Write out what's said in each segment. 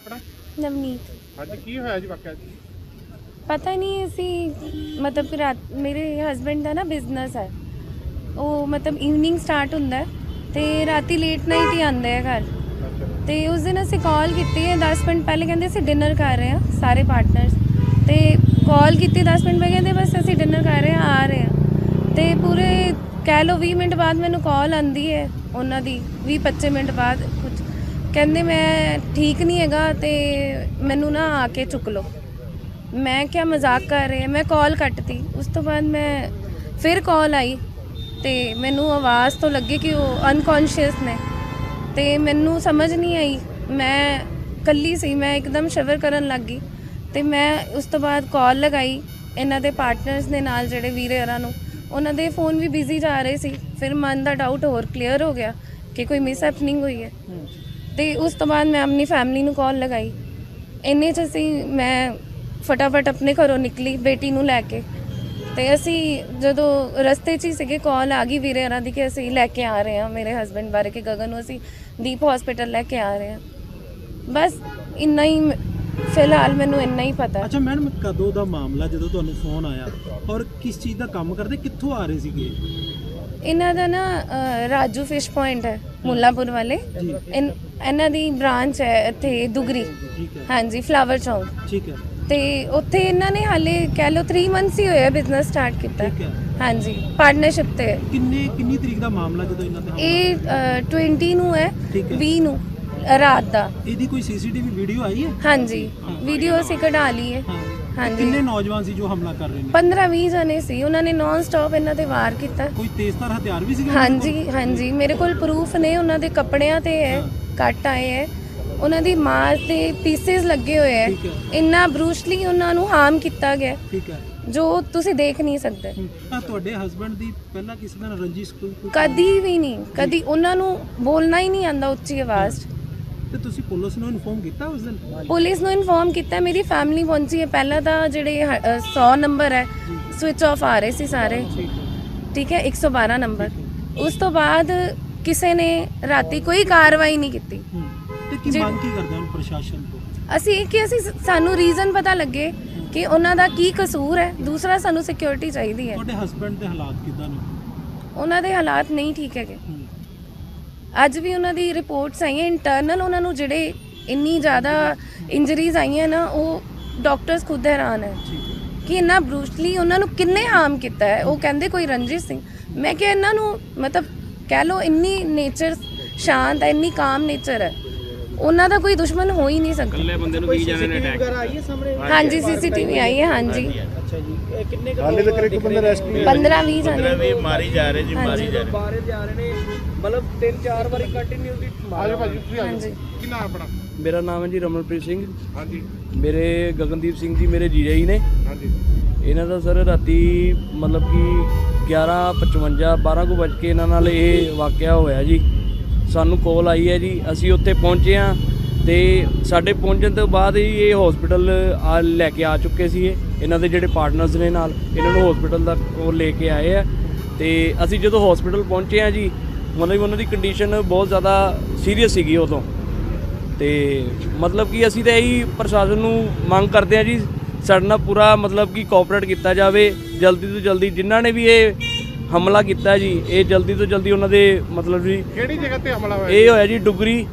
ਆਪਣਾ? ਨਵਨੀਤ। ਕੀ ਹੋਇਆ ਜੀ ਵਾਕਿਆ ਜੀ? ਪਤਾ ਨਹੀਂ ਅਸੀਂ ਮਤਲਬ ਕਿ ਰਾਤ ਮੇਰੇ ਹਸਬੰਡ ਦਾ ਨਾ ਬਿਜ਼ਨਸ ਹੈ। ਉਹ ਮਤਲਬ ਈਵਨਿੰਗ ਸਟਾਰਟ ਹੁੰਦਾ ਹੈ ਤੇ ਰਾਤੀ ਲੇਟ ਨਾਈਟ ਹੀ ਆਉਂਦੇ ਆ ਘਰ। ਤੇ ਉਸ ਦਿਨ ਅਸੀਂ ਕਾਲ ਕੀਤੀ ਹੈ 10 ਮਿੰਟ ਪਹਿਲੇ ਕਹਿੰਦੇ ਅਸੀਂ ਡਿਨਰ ਕਰ ਰਹੇ ਹਾਂ ਸਾਰੇ ਪਾਰਟਨਰਸ ਤੇ ਕਾਲ ਕੀਤੀ 10 ਮਿੰਟ ਪਹਿਲੇ ਕਹਿੰਦੇ ਬਸ ਅਸੀਂ ਡਿਨਰ ਕਰ ਰਹੇ ਹਾਂ ਆ ਰਹੇ ਹਾਂ। ਤੇ ਪੂਰੇ ਕਹਿ ਲਓ 20 ਮਿੰਟ ਬਾਅਦ ਮੈਨੂੰ ਕਾਲ ਆਂਦੀ ਹੈ ਉਹਨਾਂ ਦੀ 20 25 ਮਿੰਟ ਬਾਅਦ। ਕਹਿੰਦੇ ਮੈਂ ਠੀਕ ਨਹੀਂ ਹੈਗਾ ਤੇ ਮੈਨੂੰ ਨਾ ਆ ਕੇ ਚੁੱਕ ਲਓ। ਮੈਂ ਕਿਹਾ ਮਜ਼ਾਕ ਕਰ ਰਹੇ ਆ, ਮੈਂ ਕਾਲ ਕੱਟਤੀ। ਉਸ ਤੋਂ ਬਾਅਦ ਮੈਂ ਫਿਰ ਕਾਲ ਆਈ ਤੇ ਮੈਨੂੰ ਆਵਾਜ਼ ਤੋਂ ਲੱਗੇ ਕਿ ਉਹ ਅਨਕੌਂਸ਼ੀਅਸ ਨੇ ਤੇ ਮੈਨੂੰ ਸਮਝ ਨਹੀਂ ਆਈ। ਮੈਂ ਕੱਲੀ ਸੀ, ਮੈਂ ਇੱਕਦਮ ਸ਼ਿਵਰ ਕਰਨ ਲੱਗ ਗਈ ਤੇ ਮੈਂ ਉਸ ਤੋਂ ਬਾਅਦ ਕਾਲ ਲਗਾਈ ਇਹਨਾਂ ਦੇ ਪਾਰਟਨਰਸ ਦੇ ਨਾਲ ਜਿਹੜੇ ਵੀਰੇ ਹਰਾਂ ਨੂੰ। ਉਹਨਾਂ ਦੇ ਫੋਨ ਵੀ ਬਿਜ਼ੀ ਜਾ ਰਹੇ ਸੀ। ਫਿਰ ਮਨ ਦਾ ਡਾਊਟ ਹੋਰ ਕਲੀਅਰ ਹੋ ਗਿਆ ਕਿ ਕੋਈ ਮਿਸ ਹੈਪਨਿੰਗ ਹੋਈ ਹੈ। ਤੇ ਉਸ ਤੋਂ ਬਾਅਦ ਮੈਂ ਆਪਣੀ ਫੈਮਿਲੀ ਨੂੰ ਕਾਲ ਲਗਾਈ। ਇੰਨੇ ਚ ਅਸੀਂ, ਮੈਂ ਫਟਾਫਟ ਆਪਣੇ ਘਰੋਂ ਨਿਕਲੀ, ਬੇਟੀ ਨੂੰ ਲੈ ਕੇ। ਤੇ ਅਸੀਂ ਜਦੋਂ ਰਸਤੇ 'ਚ ਹੀ ਸੀਗੇ ਕਾਲ ਆ ਗਈ ਵੀਰੇ ਹਰਾਂ ਦੀ ਕਿ ਅਸੀਂ ਲੈ ਕੇ ਆ ਰਹੇ ਹਾਂ, ਮੇਰੇ ਹਸਬੰਡ ਬਾਰੇ ਕਿ ਗਗਨ ਨੂੰ ਅਸੀਂ ਦੀਪ ਹਸਪੀਟਲ ਲੈ ਕੇ ਆ ਰਹੇ ਹਾਂ। ਬਸ ਇੰਨਾ ਹੀ ਫਿਲਹਾਲ ਮੈਨੂੰ ਇੰਨਾ ਹੀ ਪਤਾ। ਅੱਛਾ, ਮੈਡਮ, ਕਦੋਂ ਦਾ ਮਾਮਲਾ ਜਦੋਂ ਤੁਹਾਨੂੰ ਫੋਨ ਆਇਆ? ਔਰ ਕਿਸ ਚੀਜ਼ ਦਾ ਕੰਮ ਕਰਦੇ? ਕਿੱਥੋਂ ਆ ਰਹੇ ਸੀਗੇ? ਇਹਨਾਂ ਦਾ ਨਾ ਅ, ਰਾਜੂ ਫਿਸ਼ ਪੁਆਇੰਟ ਹੈ ਮੁੱਲਾਪੁਰ ਵਾਲੇ। ਇਨ- ਇਹਨਾਂ ਦੀ ਬ੍ਰਾਂਚ ਹੈ ਇੱਥੇ ਦੁਗਰੀ। ਠੀਕ ਹੈ। ਹਾਂਜੀ ਫਲਾਵਰ ਚੌਂਕ ਠੀਕ ਹੈ। ਤੇ ਉੱਥੇ ਇਹਨਾਂ ਨੇ ਹਾਲੇ ਕਹਿ ਲਓ 3 ਮੰਥਸ ਹੀ ਹੋਏ ਬਿਜ਼ਨਸ ਸਟਾਰਟ ਕੀਤਾ। ਠੀਕ ਹੈ। ਹਾਂਜੀ ਪਾਰਟਨਰਸ਼ਿਪ ਤੇ। ਕਿੰਨੇ ਕਿੰਨੀ ਤਰੀਕ ਦਾ ਮਾਮਲਾ ਜਦੋਂ ਇਹਨਾਂ ਤੇ ਹਮਲਾ ਇਹ ਅ, 20 ਨੂੰ ਹੈ ਠੀਕ ਹੈ। 20 ਨੂੰ ਅ, ਰਾਤ ਦਾ। ਇਹਦੀ ਕੋਈ ਸੀਸੀਟੀਵੀ ਵੀਡੀਓ ਆਈ ਹੈ? ਹਾਂਜੀ ਵੀਡੀਓ ਅਸੀਂ ਕਢਾ ਲਈ ਹੈ ਹਾਂ। ਹਾਂਜੀ। ਕਿੰਨੇ ਨੌਜਵਾਨ ਸੀ ਜੋ ਹਮਲਾ ਕਰ ਰਹੇ ਨੇ? 15 20 ਜਣੇ ਸੀ। ਉਹਨਾਂ ਨੇ ਨਾਨ ਸਟਾਪ ਇਹਨਾਂ ਤੇ ਵਾਰ ਕੀਤਾ। ਕੋਈ ਤੇਜ਼ਧਾਰ ਹਥਿਆਰ ਵੀ ਸੀਗੇ ਉਹਨਾਂ ਕੋਲ? ਹਾਂਜੀ। ਹਾਂਜੀ ਮੇਰੇ ਕੋਲ ਪ੍ਰੂਫ ਨੇ। ਉਹਨਾਂ ਦੇ ਕੱਪੜਿਆਂ ਤੇ ਹੈ ਕੱਟ ਆਏ ਹੈ। ਉਹਨਾਂ ਦੀ ਮਾਂ ਤੇ ਪੀਸਿਸ ਲੱਗੇ ਹੋਏ ਹੈ। ਠੀਕ ਹੈ। ਇੰਨਾ ਬਰੂਸ਼ਲੀ ਉਹਨਾਂ ਨੂੰ ਹਾਰਮ ਕੀਤਾ ਗਿਆ। ਠੀਕ ਹੈ। ਜੋ ਤੁਸੀਂ ਦੇਖ ਨਹੀਂ ਸਕਦੇ। ਆਹ ਤੁਹਾਡੇ ਹਸਬੰਡ ਦੀ ਪਹਿਲਾਂ ਕਿਸੇ ਨਾਲ ਰੰਜਿਸ਼ ਕੋਈ ਕੋਈ- ਕਦੀ ਵੀ ਨਹੀਂ। ਕਦੀ ਉਹਨਾਂ ਨੂੰ ਬੋਲਣਾ ਹੀ ਨਹੀਂ ਆਂਦਾ ਉੱਚੀ ਆਵਾਜ਼। 'ਚ ਤੇ ਤੁਸੀਂ ਪੁਲਿਸ ਨੂੰ ਇਨਫੋਰਮ ਕੀਤਾ ਉਸ ਦਿਨ? ਪੁਲਿਸ ਨੂੰ ਇਨਫੋਰਮ ਕੀਤਾ ਮੇਰੀ ਫੈਮਿਲੀ ਪਹੁੰਚੀ ਹੈ। ਪਹਿਲਾਂ ਤਾਂ ਜਿਹੜੇ 100 ਨੰਬਰ ਹੈ ਸਵਿਚ ਆਫ ਆ ਰਹੇ ਸੀ ਸਾਰੇ। ਠੀਕ ਹੈ। ਠੀਕ ਹੈ 112 ਨੰਬਰ। ਉਸ ਤੋਂ ਬਾਅਦ ਕਿਸੇ ਨੇ ਰਾਤੀ ਕੋਈ ਕਾਰਵਾਈ ਨਹੀਂ ਕੀਤੀ। ਤੇ ਕੀ ਜੀ- ਮੰਗ ਕੀ ਕਰਦੇ ਹਨ ਪ੍ਰਸ਼ਾਸਨ ਤੋਂ? ਅਸੀਂ ਕਿ ਅਸੀਂ ਸਾਨੂੰ ਰੀਜ਼ਨ ਪਤਾ ਲੱਗੇ ਕਿ ਉਹਨਾਂ ਦਾ ਕੀ ਕਸੂਰ ਹੈ। ਦੂਸਰਾ ਸਾਨੂੰ ਸਿਕਿਉਰਿਟੀ ਚਾਹੀਦੀ ਹੈ। ਤੁਹਾਡੇ ਹਸਬੰਡ ਦੇ ਹਾਲਾਤ ਕਿਦਾਂ ਨੇ? ਉਹਨਾਂ ਦੇ ਹਾਲਾਤ ਨਹੀਂ ਠੀਕ ਹੈਗੇ। ਅੱਜ ਵੀ ਉਹਨਾਂ ਦੀ ਰਿਪੋਰਟਸ ਆਈਆਂ ਇੰਟਰਨਲ ਉਹਨਾਂ ਨੂੰ ਜਿਹੜੇ ਇੰਨੀ ਜ਼ਿਆਦਾ ਇੰਜਰੀਜ਼ ਆਈਆਂ ਨਾ ਉਹ ਡਾਕਟਰਸ ਖੁਦ ਹੈਰਾਨ ਹੈ ਕਿ ਇੰਨਾ ਬਰੂਸ਼ਲੀ ਉਹਨਾਂ ਨੂੰ ਕਿੰਨੇ ਹਾਰਮ ਕੀਤਾ ਹੈ। ਉਹ ਕਹਿੰਦੇ ਕੋਈ ਰੰਜਿਤ ਸਿੰਘ। ਮੈਂ ਕਿਹਾ ਇਹਨਾਂ ਨੂੰ ਮਤਲਬ ਕਹਿ ਲਓ ਇੰਨੀ ਨੇਚਰ ਸ਼ਾਂਤ ਹੈ ਇੰਨੀ ਕਾਮ ਨੇਚਰ ਹੈ। ਉਹਨਾਂ ਦਾ ਕੋਈ ਦੁਸ਼ਮਣ ਹੋ ਹੀ ਨਹੀਂ ਸਕਦਾ। ਇਕੱਲੇ ਬੰਦੇ ਨੂੰ ਕੀ ਜਾਣੇ ਨੇ ਅਟੈਕ ਹਾਂਜੀ। ਸੀਸੀਟੀਵੀ ਆਈ ਹੈ ਹਾਂਜੀ। ਅੱਛਾ ਜੀ। ਇਹ ਕਿੰਨੇ ਕੁ ਹਾਲੇ ਤੱਕ ਇੱਕ ਬੰਦਾ ਰੈਸਟ 15 20 ਜਣੇ। ਵੀ ਮਾਰੀ ਜਾ ਰਹੇ ਜੀ ਮਾਰੀ। ਜਾ ਰਹੇ ਬਾਰੇ ਜਾ ਰਹੇ ਨੇ ਮਤਲਬ ਤਿੰਨ ਚਾਰ ਵਾਰੀ ਕੰਟੀਨਿਊਸਲੀ ਆਜੋ ਭਾਜੀ ਤੁਸੀਂ ਆਜੋ ਕੀ ਨਾਮ ਆਪਣਾ? ਮੇਰਾ ਨਾਮ ਹੈ ਜੀ ਰਮਨਪ੍ਰੀਤ ਸਿੰਘ। ਹਾਂਜੀ। ਮੇਰੇ ਗਗਨਦੀਪ ਸਿੰਘ ਜੀ ਮੇਰੇ ਜੀਜਾ ਜੀ ਨੇ। ਹਾਂਜੀ। ਇਹਨਾਂ ਦਾ ਸਰ ਰਾਤੀ ਮਤਲਬ ਕਿ 11:55 12 ਕੁ ਵੱਜ ਕੇ ਇਹਨਾਂ ਨਾਲ ਇਹ ਵਾਕਿਆ ਹੋਇਆ ਜੀ। ਸਾਨੂੰ ਕਾਲ ਆਈ ਹੈ ਜੀ ਅਸੀਂ ਉੱਥੇ ਪਹੁੰਚੇ ਹਾਂ ਤੇ ਸਾਡੇ ਪਹੁੰਚਣ ਤੋਂ ਬਾਅਦ ਹੀ ਇਹ ਹਸਪੀਟਲ ਆ ਲੈ ਕੇ ਆ ਚੁੱਕੇ ਸੀ ਇਹ ਇਹਨਾਂ ਦੇ ਜਿਹੜੇ ਪਾਰਟਨਰਸ ਨੇ ਨਾਲ ਇਹਨਾਂ ਨੂੰ ਹਸਪੀਟਲ ਦਾ ਉਹ ਲੈ ਕੇ ਆਏ ਆ। ਤੇ ਅਸੀਂ ਜਦੋਂ ਹਸਪੀਟਲ ਪਹੁੰਚੇ ਆ ਜੀ ਮਤਲਬ ਉਹਨਾਂ ਦੀ ਕੰਡੀਸ਼ਨ ਬਹੁਤ ਜ਼ਿਆਦਾ ਸੀਰੀਅਸ ਸੀਗੀ ਉਦੋਂ। ਤੇ ਮਤਲਬ ਕਿ ਅਸੀਂ ਤਾਂ ਇਹੀ ਪ੍ਰਸ਼ਾਸਨ ਨੂੰ ਮੰਗ ਕਰਦੇ ਹਾਂ ਜੀ ਸਾਡੇ ਨਾਲ ਪੂਰਾ ਮਤਲਬ ਕਿ ਕੋਆਪਰੇਟ ਕੀਤਾ ਜਾਵੇ ਜਲਦੀ ਤੋਂ ਜਲਦੀ ਜਿਨ੍ਹਾਂ ਨੇ ਵੀ ਇਹ ਹਮਲਾ ਕੀਤਾ ਜੀ ਇਹ ਜਲਦੀ ਤੋਂ ਜਲਦੀ ਉਹਨਾਂ ਦੇ ਮਤਲਬ ਜੀ ਕਿਹੜੀ ਜਗ੍ਹਾ ਤੇ ਹਮਲਾ ਹੋਇਆ ਇਹ ਹੋਇਆ ਜੀ ਡੁਗਰੀ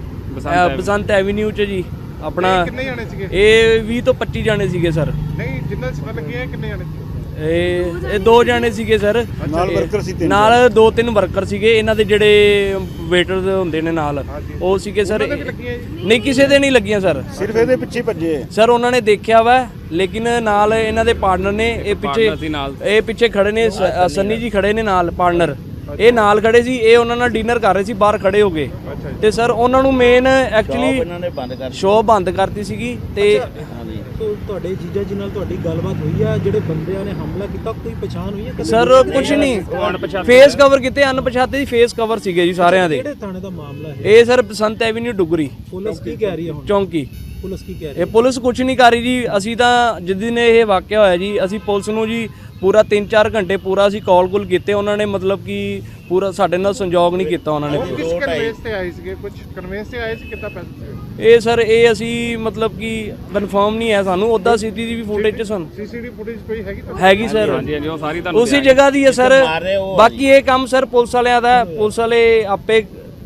ਬਸੰਤ ਐਵੀਨਿਊ ਚ ਜੀ ਆਪਣਾ ਇਹ ਕਿੰਨੇ ਜਾਣੇ ਸੀਗੇ? ਇਹ 20 ਤੋਂ 25 ਜਾਣੇ ਸੀਗੇ ਸਰ। ਨਹੀਂ ਜਿੰਨਾਂ ਸਿਰ ਲੱਗੇ ਆ ਕਿੰਨੇ ਜਾਣੇ ਸੀ? ਇਹ ਇਹ ਦੋ ਜਾਣੇ ਸੀਗੇ ਸਰ। ਨਾਲ worker ਸੀ ਨਾਲ ਦੋ ਤਿੰਨ ਵਰਕਰ ਸੀਗੇ। ਇਹਨਾਂ ਦੇ ਜਿਹੜੇ ਵੇਟਰ ਹੁੰਦੇ ਨੇ ਨਾਲ। ਉਹ ਸੀਗੇ ਸਰ? ਨਹੀਂ ਕਿਸੇ ਦੇ ਨਹੀਂ ਲੱਗੀਆਂ ਸਰ। ਸਿਰਫ ਇਹਦੇ ਪਿੱਛੇ ਹੀ ਭੱਜੇ ਸਰ ਉਹਨਾਂ ਨੇ ਦੇਖਿਆ ਵਾ ਲੇਕਿਨ ਨਾਲ ਇਹਨਾਂ ਦੇ ਪਾਰਟਨਰ ਨੇ ਇਹ ਪਿੱਛੇ ਇਹ ਪਿੱਛੇ ਖੜੇ ਨੇ ਸ- ਅ, ਸੰਨੀ ਜੀ ਖੜੇ ਨੇ ਨਾਲ ਪਾਰਟਨਰ ਇਹ ਨਾਲ ਖੜੇ ਸੀ ਇਹ ਉਹਨਾਂ ਨਾਲ ਡਿਨਰ ਕਰ ਰਹੇ ਸੀ ਬਾਹਰ ਖੜੇ ਹੋ ਗਏ ਤੇ ਸਰ ਉਹਨਾਂ ਨੂੰ ਮੇਨ ਐਕਚੁਅਲੀ ਇਹਨਾਂ ਨੇ ਬੰਦ ਕਰ ਸ਼ੋਅ ਬੰਦ ਕਰਤੀ ਸੀਗੀ ਤੇ ਤੋ ਤੁਹਾਡੇ ਜੀਜਾ ਜੀ ਨਾਲ ਤੁਹਾਡੀ ਗੱਲਬਾਤ ਹੋਈ ਆ? ਜਿਹੜੇ ਬੰਦਿਆਂ ਨੇ ਹਮਲਾ ਕੀਤਾ ਕੋਈ ਪਛਾਣ ਹੋਈ ਹੈ? ਸਰ ਕੁਝ ਨਹੀਂ। ਫੇਸ ਕਵਰ ਕੀਤੇ ਅਣਪਛਾਤੇ ਦੀ ਫੇਸ ਕਵਰ ਸੀਗੇ ਜੀ ਸਾਰਿਆਂ ਦੇ। ਕਿਹੜੇ ਥਾਣੇ ਦਾ ਮਾਮਲਾ ਹੈ? ਇਹ sir Basant Avenue Dugri. Police ਕੀ ਕਹਿ ਰਹੀ ਹੈ ਹੁਣ? ਚੌਂਕੀ। ਪੁਲਿਸ ਕੀ ਕਹਿ ਰਹੀ ਇਹ ਪੁਲਿਸ ਕੁਝ ਨਹੀਂ ਕਰ ਰਹੀ ਜੀ। ਅਸੀਂ ਤਾਂ ਜਿਸ ਦਿਨ ਇਹ ਵਾਕਿਆ ਹੋਇਆ ਜੀ ਅਸੀਂ ਪੁਲਿਸ ਨੂੰ ਜੀ ਪੂਰਾ 3-4 ਘੰਟੇ ਪੂਰਾ ਅਸੀਂ ਕਾਲ ਕੁਲ ਕੀਤੇ। ਉਹਨਾਂ ਨੇ ਮਤਲਬ ਕਿ ਪੂਰਾ ਸਾਡੇ ਨਾਲ ਸੰਯੋਗ ਨਹੀਂ ਕੀਤਾ ਉਹਨਾਂ ਨੇ। ਕਿਸ ਕਨਵੇਂਸ ਤੇ ਆਏ ਸੀਗੇ? ਕੁਝ ਕਨਵੇਂਸ ਤੇ ਆਏ ਸੀ? ਕਿੱਦਾਂ ਪੈਸੇ ਇਹ ਸਰ ਇਹ ਅਸੀਂ ਮਤਲਬ ਕਿ ਕਨਫਰਮ ਨਹੀਂ ਹੈ ਸਾਨੂੰ ਉਹਦਾ ਸੀਸੀਟੀਵੀ ਫੁਟੇਜ ਚ ਸਾਨੂੰ। ਸੀਸੀਟੀਵੀ ਫੁਟੇਜ ਕੋਈ ਹੈਗੀ ਤਾਂ ਹੈਗੀ ਸਰ। ਹਾਂਜੀ ਹਾਂਜੀ ਉਹ ਸਾਰੀ ਤੁਹਾਨੂੰ ਉਸੇ ਜਗ੍ਹਾ ਦੀ ਹੈ ਸਰ। ਬਾਕੀ ਇਹ ਕੰਮ ਸਰ ਪੁਲਿਸ ਵਾਲਿਆਂ ਦਾ ਹੈ। ਪੁਲਿਸ ਵਾਲੇ ਆਪੇ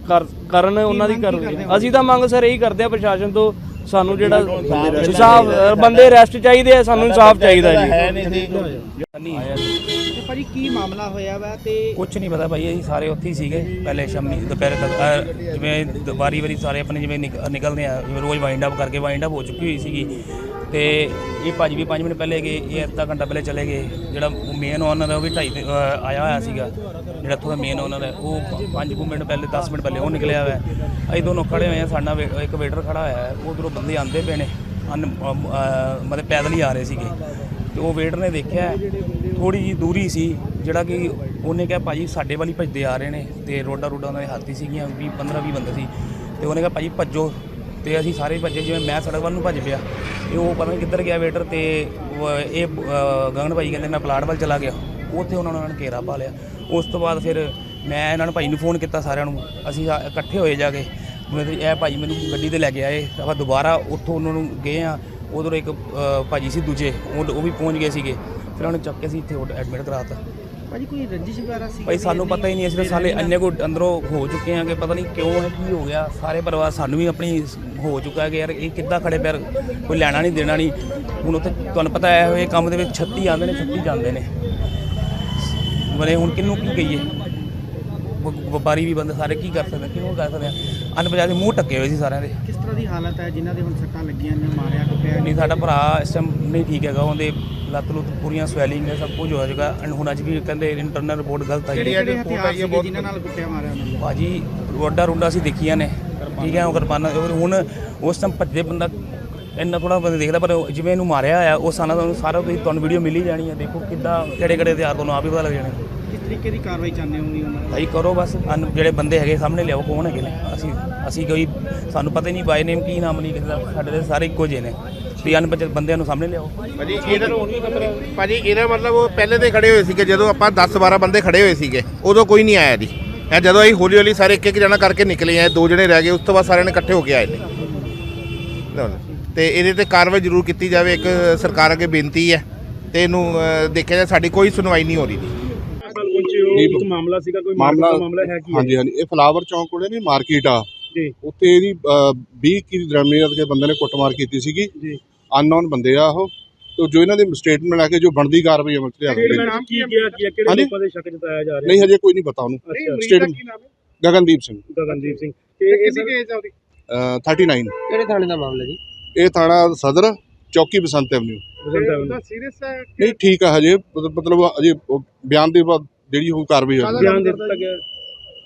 ਕਰ- ਕਰਨ ਉਹਨਾਂ ਦੀ ਕਰਨ ਅਸੀਂ ਤਾਂ ਮੰਗ ਸਰ ਇਹੀ ਕਰਦੇ ਆ ਪ੍ਰਸ਼ਾਸਨ ਤੋਂ ਸਾਨੂੰ ਜਿਹੜਾ ਇਨਸਾਫ ਬੰਦੇ ਅਰੈਸਟ ਚਾਹੀਦੇ ਆ ਸਾਨੂੰ ਇਨਸਾਫ ਚਾਹੀਦਾ ਜੀ। ਹੈ ਨਹੀਂ ਸੀ ਤੇ ਭਾਜੀ ਕੀ ਮਾਮਲਾ ਹੋਇਆ ਵਾ ਤੇ ਕੁਝ ਨਹੀਂ ਪਤਾ ਭਾਈ ਅਸੀਂ ਸਾਰੇ ਉੱਥੇ ਹੀ ਸੀਗੇ ਪਹਿਲੇ ਸ਼ਾਮੀ ਦੁਪਹਿਰ ਤੱਕ ਅਹ ਜਿਵੇਂ ਦ- ਵਾਰੀ ਵਾਰੀ ਸਾਰੇ ਆਪਣੇ ਜਿਵੇਂ ਨਿਕ- ਨਿਕਲਦੇ ਆ ਜਿਵੇਂ ਰੋਜ਼ ਵਾਈਂਡ ਅਪ ਕਰਕੇ ਵਾਈਂਡ ਅਪ ਹੋ ਚੁੱਕੀ ਹੋਈ ਸੀਗੀ। ਤੇ ਇਹ ਭਾਜੀ ਵੀ 5 ਮਿੰਟ ਪਹਿਲੇ ਗਏ ਇਹ ਅੱਧਾ ਘੰਟਾ ਪਹਿਲੇ ਚਲੇ ਗਏ। ਜਿਹੜਾ ਮੇਨ ਓਨਰ ਹੈ ਉਹ ਵੀ ਢਾਈ ਤੇ- ਅਹ ਆਇਆ ਹੋਇਆ ਸੀਗਾ। ਜਿਹੜਾ ਇੱਥੋਂ ਦਾ ਮੇਨ ਓਨਰ ਹੈ ਉਹ 5 ਮਿੰਟ ਪਹਿਲੇ 10 ਮਿੰਟ ਪਹਿਲੇ ਉਹ ਨਿਕਲਿਆ ਹੋਇਆ ਹੈ। ਅਸੀਂ ਦੋਨੋਂ ਖੜੇ ਹੋਏ ਆ ਸਾਡਾ ਵੇ- ਇੱਕ ਵੇਟਰ ਖੜਾ ਹੋਇਆ ਹੈ ਉਧਰੋਂ ਬੰਦੇ ਆਂਦੇ ਪਏ ਨੇ ਅਨ ਅਮ, ਅਹ, ਮਤਲਬ ਪੈਦਲ ਹੀ ਆ ਰਹੇ ਸੀਗੇ। ਤੇ ਉਹ ਵੇਟਰ ਨੇ ਦੇਖਿਆ ਥੋੜੀ ਜੀ ਦੂਰੀ ਸੀ ਜਿਹੜਾ ਕਿ ਉਹਨੇ ਕਿਹਾ ਭਾਜੀ ਸਾਡੇ ਵਾਲੀ ਭੱਜਦੇ ਆ ਰਹੇ ਨੇ। ਤੇ ਰੋਡਾ ਰੋਡਾ ਉਹਨਾਂ ਦੇ ਹੱਥ ਹੀ ਸੀਗੀਆਂ 20 15 20 ਬੰਦੇ ਸੀ। ਤੇ ਉਹਨੇ ਕਿਹਾ ਭਾਜੀ ਭੱਜੋ। ਤੇ ਅਸੀਂ ਸਾਰੇ ਭੱਜੇ ਜਿਵੇਂ ਮੈਂ ਸੜਕ ਵੱਲ ਨੂੰ ਭੱਜ ਪਿਆ। ਇਹ ਉਹ ਪਤਾ ਨਹੀਂ ਕਿੱਧਰ ਗਿਆ ਵੇਟਰ ਤੇ ਇਹ ਅਹ, ਗਗਨ ਭਾਈ ਕਹਿੰਦੇ ਮੈਂ ਪਲਾਟ ਵੱਲ ਚਲਾ ਗਿਆ। ਉੱਥੇ ਉਹਨਾਂ ਨੇ ਉਹਨਾਂ ਨੇ ਘੇਰਾ ਪਾ ਲਿਆ। ਉਸ ਤੋਂ ਬਾਅਦ ਫਿਰ ਮੈਂ ਇਹਨਾਂ ਨੂੰ ਭਾਈ ਨੂੰ ਫੋਨ ਕੀਤਾ ਸਾਰਿਆਂ ਨੂੰ। ਅਸੀਂ ਇਕੱਠੇ ਹੋਏ ਜਾ ਕੇ। ਮਤਲਬ ਇਹ ਭਾਈ ਮੈਨੂੰ ਗੱਡੀ ਤੇ ਲੈ ਕੇ ਆਏ। ਆਪਾਂ ਦੁਬਾਰਾ ਉੱਥੋਂ ਉਹਨਾਂ ਨੂੰ ਗਏ ਆ ਉਧਰੋਂ ਇੱਕ ਅਹ, ਭਾਜੀ ਸੀ ਦੂਜੇ ਉਹ ਉਹ ਵੀ ਪਹੁੰਚ ਗਏ ਸੀਗੇ। ਫਿਰ ਉਹਨੇ ਚੱਕ ਕੇ ਅਸੀਂ ਇੱਥੇ ਐਡਮਿਟ ਕਰਾਤਾ। ਭਾਜੀ ਕੋਈ ਰੰਜਿਸ਼ ਵਗੈਰਾ ਸੀ ਭਾਈ ਸਾਨੂੰ ਪਤਾ ਹੀ ਨਹੀਂ ਅਸੀਂ ਤਾਂ ਸਾਲੇ ਅੰਨੇ ਕੋ ਅੰਦਰੋਂ ਹੋ ਚੁੱਕੇ ਕਿ ਪਤਾ ਨਹੀਂ ਕਿਉਂ ਹੈ ਕੀ ਹੋ ਗਿਆ। ਸਾਰੇ ਪਰਿਵਾਰ ਸਾਨੂੰ ਵੀ ਆਪਣੀ ਹੋ ਚੁੱਕਾ ਹੈ ਕਿ ਯਾਰ ਇਹ ਕਿੱਦਾਂ ਖੜੇ ਪੈਰ ਕੋਈ ਲੈਣਾ ਨਹੀਂ ਦੇਣਾ ਨਹੀਂ। ਹੁਣ ਉੱਥੇ ਤੁਹਾਨੂੰ ਪਤਾ ਹੈ ਇਹ ਕੰਮ ਦੇ ਵਿੱਚ 36 ਆਉਂਦੇ ਨੇ 36 ਜਾਂਦੇ ਨੇ। ਬਣੇ ਹੁਣ ਕਿਹਨੂੰ ਕੀ ਕਹੀਏ? ਵਪਾਰੀ ਵੀ ਬੰਦੇ ਸਾਰੇ ਕੀ ਕਰ ਸਕਦੇ ਕਿਹਨੂੰ ਕਰ ਸਕਦੇ ਆ? ਅਨਪਜਾ ਦੇ ਮੂੰਹ ਟੱਕੇ ਹੋਏ ਸੀ ਸਾਰਿਆਂ ਦੇ। ਕਿਸ ਤਰ੍ਹਾਂ ਦੀ ਹਾਲਤ ਹੈ ਜਿਨ੍ਹਾਂ ਦੇ ਹੁਣ ਸੱਟਾਂ ਲੱਗੀਆਂ ਨੇ ਮਾਰਿਆ ਕੁੱਟਿਆ? ਨਹੀਂ ਸਾਡਾ ਭਰਾ ਇਸ ਟਾਈਮ ਨਹੀਂ ਠੀਕ ਹੈਗਾ ਉਹਦੇ ਲੱਤ ਲੁੱਤ ਪੂਰੀਆਂ ਸਵੈਲਿੰਗ ਹੈ ਸਭ ਕੁਝ ਹੋ ਜਾਏਗਾ। ਐਂਡ ਹੁਣ ਅੱਜ ਵੀ ਕਹਿੰਦੇ ਇੰਟਰਨਲ ਰਿਪੋਰਟ ਗਲਤ ਆਈ ਹੈ। ਕਿਹੜੇ ਹਥਿਆਰ ਸੀਗੇ ਜਿਨ੍ਹਾਂ ਨਾਲ ਕੁੱਟਿਆ ਮਾਰਿਆ ਉਹਨਾਂ ਨੂੰ? ਭਾਜੀ ਰੋਡਾ ਰੁੰਡਾ ਸੀ ਦੇਖੀਆਂ ਨੇ। ਠੀਕ ਹੈ ਉਹ ਕਿਰਪਾਨਾਂ ਹੁਣ ਉਸ ਟਾਈਮ ਭੱਜੇ ਬੰਦਾ ਇੰਨਾ ਥੋੜਾ ਬੰਦੇ ਦੇਖਦਾ ਪਰ ਉਹ ਜਿਵੇਂ ਇਹਨੂੰ ਮਾਰਿਆ ਆ ਉਹ ਸਾਨਾ ਤੁਹਾਨੂੰ ਸਾਰਾ ਤੁਸੀਂ ਤੁਹਾਨੂੰ ਵੀਡੀਓ ਮਿਲ ਹੀ ਜਾਣੀ ਹੈ। ਦੇਖੋ ਕਿੱਦਾਂ ਕਿਹੜੇ ਕਿਹੜੇ ਹਥਿਆਰ ਤੁਹਾਨੂੰ ਆਪ ਹੀ ਪਤਾ ਲੱਗ ਜਾਣੇ। ਕਿਸ ਤਰੀਕੇ ਦੀ ਕਾਰਵਾਈ ਚਾਹੁੰਦੇ ਹੋ ਵੀ ਉਹਨਾਂ ਭਾਈ ਕਰੋ ਬਸ ਅਨ- ਜਿਹੜੇ ਬੰਦੇ ਹੈਗੇ ਸਾਹਮਣੇ ਲਿਆਓ ਕੌਣ ਹੈਗੇ ਨੇ? ਅਸੀਂ ਅਸੀਂ ਕੋਈ ਸਾਨੂੰ ਪਤਾ ਹੀ ਨਹੀਂ ਬਾਈ ਨੇਮ ਕੀ ਨਾਮ ਨਹੀਂ ਕਿਸੇ ਦਾ। ਸਾਡੇ ਦੇ ਸਾਰੇ ਇੱਕੋ ਜਿਹੇ ਨੇ। ਵੀ ਅਨਪਛਾਤੇ ਬੰਦਿਆਂ ਨੂੰ ਸਾਹਮਣੇ ਲਿਆਓ। ਭਾਜੀ ਇਹਦਾ ਭਾਜੀ ਇਹਦਾ ਮਤਲਬ ਉਹ ਪਹਿਲੇ ਤੇ ਖੜੇ ਹੋਏ ਸੀਗੇ ਜਦੋਂ ਆਪਾਂ 10 12 ਬੰਦੇ ਖੜੇ ਹੋਏ ਸੀਗੇ ਉਦੋਂ ਕੋਈ ਨਹੀਂ ਆਇਆ ਜੀ। ਇਹ ਜਦੋਂ ਅਸੀਂ ਹੌਲੀ ਹੌਲੀ ਸਾਰੇ ਇੱਕ ਇੱਕ ਜਣਾ ਕਰਕੇ ਨਿਕਲੇ ਆ ਦੋ ਜਣੇ ਰਹਿ ਗਏ ਉਸ ਤੋਂ ਬਾਅਦ ਸਾਰਿਆਂ ਨੇ ਇਕੱਠੇ ਹੋ ਕੇ ਆਏ ਨੇ। ਲਓ ਜੀ। ਤੇ ਇਹਦੇ ਤੇ ਕਾਰਵਾਈ ਜ਼ਰੂਰ ਕੀਤੀ ਜਾਵੇ ਇੱਕ ਸਰਕਾਰ ਅੱਗੇ ਬੇਨਤੀ ਹੈ ਤੇ ਇਹਨੂੰ ਦੇਖਿਆ ਜਾਏ ਸਾਡੀ ਕੋਈ ਸੁਣਵਾਈ ਨਹੀਂ ਹੋ ਰਹੀ ਜੀ। ਇੱਕ ਮਾਮਲਾ ਸੀਗਾ ਕੋਈ ਮਾਮਲਾ ਮਾਮਲਾ ਹੈ ਕੀ ਹਾਂਜੀ ਹਾਂਜੀ। ਇਹ ਫਲਾਵਰ ਚੌਂਕ ਕੋਲੇ ਨਹੀਂ ਮਾਰਕੀਟ ਆ। ਜੀ। ਉੱਥੇ ਇਹਦੀ 20 ਕੀ ਦਰਮਿਆਨ ਦੇ ਬੰਦੇ ਨੇ ਕੁੱਟਮਾਰ ਕੀਤੀ ਸੀਗੀ। ਜੀ। ਅਨਨੋਨ ਬੰਦੇ ਆ ਉਹ। ਤੇ ਜੋ ਇਹਨਾਂ ਦੇ ਸਟੇਟਮੈਂਟ ਲੈ ਕੇ ਜੋ ਬਣਦੀ ਕਾਰਵਾਈ ਅਮਲ 'ਚ ਲਿਆਵਾਂਗੇ ਨਾਮ ਕੀ ਗਿਆ ਕੀ ਕਿਹੜੇ ਹਾਂਜੀ? ਲੋਕਾਂ ਦੇ ਸ਼ੱਕ ਜਤਾਇਆ ਜਾ ਰਿਹਾ? ਨਹੀਂ ਹਜੇ ਕੋਈ ਨਹੀਂ ਪਤਾ ਉਹਨੂੰ। ਸਟੇਟਮੈਂਟ ਕੀ ਨਾਮ ਹੈ? ਗਗਨਦੀਪ ਸਿੰਘ। ਗਗਨਦੀਪ ਸਿੰਘ। ਤੇ ਕਿੰਨੀ ਕੀ ਏਜ ਆ ਉਹਦੀ? ਅਹ 39 ਕਿਹੜੇ ਥਾਣੇ ਦਾ ਮਾਮਲਾ ਜੀ? ਇਹ ਥਾਣਾ ਸਦਰ ਚੌਕੀ ਬਸੰਤ ਐਵਨਿਊ। ਉਹਦਾ ਸੀਰੀਅਸ ਹੈ? ਨਹੀਂ ਠੀਕ ਆ ਹਜੇ। ਮਤਲਬ- ਉਹ ਬਿਆਨ ਦੇ ਬਾਅਦ ਜਿਹੜੀ ਉਹ ਕਾਰਵਾਈ ਹੋਈ ਬਿਆਨ ਦੇ ਦਿੱਤਾ ਗਿਆ।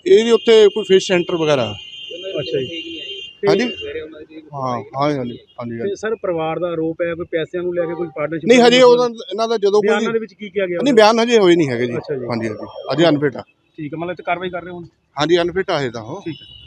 ਇਹਦੀ ਉੱਥੇ ਕੋਈ ਫਿਸ਼ ਸੈਂਟਰ ਵਗੈਰਾ। ਅੱਛਾ ਜੀ। ਹਾਂਜੀ? ਹਾਂ ਹਾਂ ਹਾਂਜੀ ਹਾਂਜੀ ਸਰ ਪਰਿਵਾਰ ਦਾ ਆਰੋਪ ਹੈ ਕੋਈ ਪੈਸਿਆਂ ਨੂੰ ਲੈ ਕੇ ਕੋਈ ਪਾਰਟਨਰਸ਼ਿਪ ਨਹੀਂ ਹਜੇ ਉਹਦਾ ਇਹਨਾਂ ਦਾ ਜਦੋਂ ਬਿਆਨਾਂ ਕੋਈ ਦੇ ਵਿੱਚ ਕੀ ਕਿਹਾ ਗਿਆ? ਨਹੀਂ ਬਿਆਨ ਹਜੇ ਹੋਏ ਨਹੀਂ ਹੈਗੇ ਜੀ। ਹਾਂਜੀ ਹਾਂਜੀ। ਅਜੇ ਅਨਫਿਟ ਆ। ਠੀਕ ਹੈ ਮਤਲਬ ਤੇ ਕਾਰਵਾਈ ਕਰ ਰਹੇ ਹੋ ਹਾਂਜੀ ਅਨਫਿਟ ਆ ਇਹ ਤਾਂ ਉਹ। ਠੀਕ ਹੈ।